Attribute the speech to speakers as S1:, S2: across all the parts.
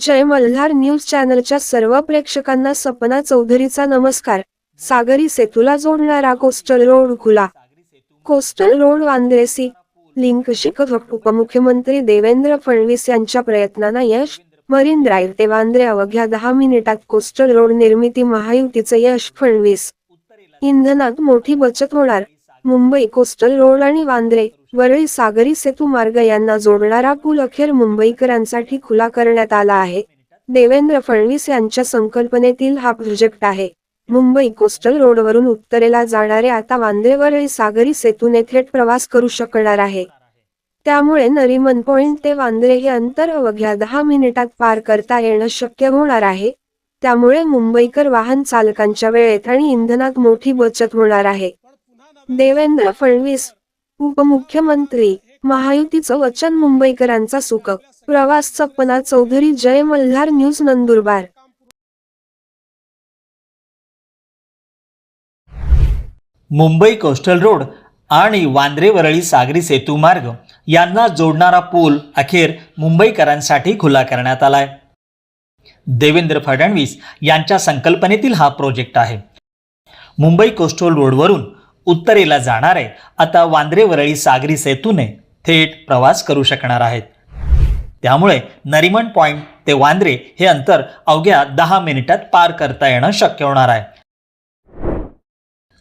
S1: जय Malhar news चॅनलच्या सर्व प्रेक्षकांना सपना चौधरीचा नमस्कार. सागरी सेतूला जोडणारा कोस्टल रोड खुला. कोस्टल रोड वांद्रेसी. लिंक शिकवक उपमुख्यमंत्री देवेंद्र फडणवीस यांच्या प्रयत्नांना यश. मरीन ड्राईव्ह ते वांद्रे अवघ्या दहा मिनिटात कोस्टल रोड निर्मिती महायुतीचे यश फडणवीस. इंधनात मोठी बचत होणार. मुंबई कोस्टल रोड आणि वांद्रे वरळी सागरी सेतू मार्ग यांना जोडणारा पूल अखेर मुंबईकरांसाठी खुला करण्यात आला आहे. देवेंद्र फडणवीस यांच्या संकल्पनेतील हा प्रोजेक्ट आहे. मुंबई कोस्टल रोडवरून उत्तरेला जाणारे आता वांद्रे वरळी सागरी सेतूने थेट प्रवास करू शकणार आहे. त्यामुळे नरीमन पॉइंट ते वांद्रे हे अंतर अवघ्या दहा मिनिटात पार करता येणं शक्य होणार आहे. त्यामुळे मुंबईकर वाहन चालकांच्या वेळेत आणि इंधनात मोठी बचत होणार आहे. देवेंद्र फडणवीस उपमुख्यमंत्री महायुतीचं वचन मुंबईकरांचा सुख प्रवास Sapna Chaudhari Jai Malhar news Nandurbar.
S2: Mumbai coastal road आणि वांद्रे वरळी सागरी सेतू मार्ग यांना जोडणारा पूल अखेर मुंबईकरांसाठी खुला करण्यात आलाय. देवेंद्र फडणवीस यांच्या संकल्पनेतील हा प्रोजेक्ट आहे. मुंबई कोस्टल रोडवरून उत्तरेला जाणारे आता वांद्रे वरळी सागरी सेतूने थेट प्रवास करू शकणार आहेत. त्यामुळे नरिमन पॉइंट ते वांद्रे हे अंतर अवघ्या दहा मिनिटात पार करता येणं शक्य होणार आहे.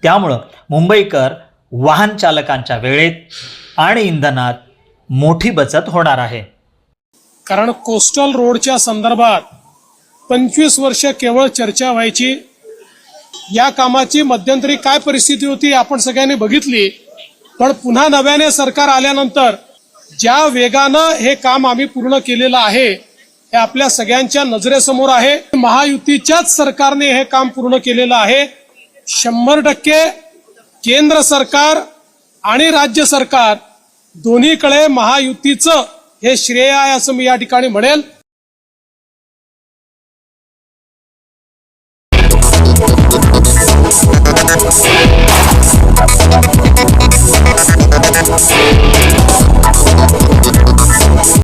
S2: त्यामुळं मुंबईकर वाहन चालकांच्या वेळेत आणि इंधनात मोठी बचत होणार आहे.
S3: कारण कोस्टल रोडच्या संदर्भात पंचवीस वर्ष केवळ चर्चा व्हायची या कामाची मध्यंतरी काय परिस्थिती होती आपण सगळ्यांनी बघितली. पण पुन्हा नव्याने सरकार आल्यानंतर ज्या वेगानं हे काम आम्ही पूर्ण केलेलं आहे हे आपल्या सगळ्यांच्या नजरेसमोर आहे. महायुतीच्याच सरकारने हे काम पूर्ण केलेलं आहे. शंभर टक्के केंद्र सरकार आणि राज्य सरकार दोन्हीकडे महायुतीचं हे श्रेय आहे असं मी या ठिकाणी म्हणेल.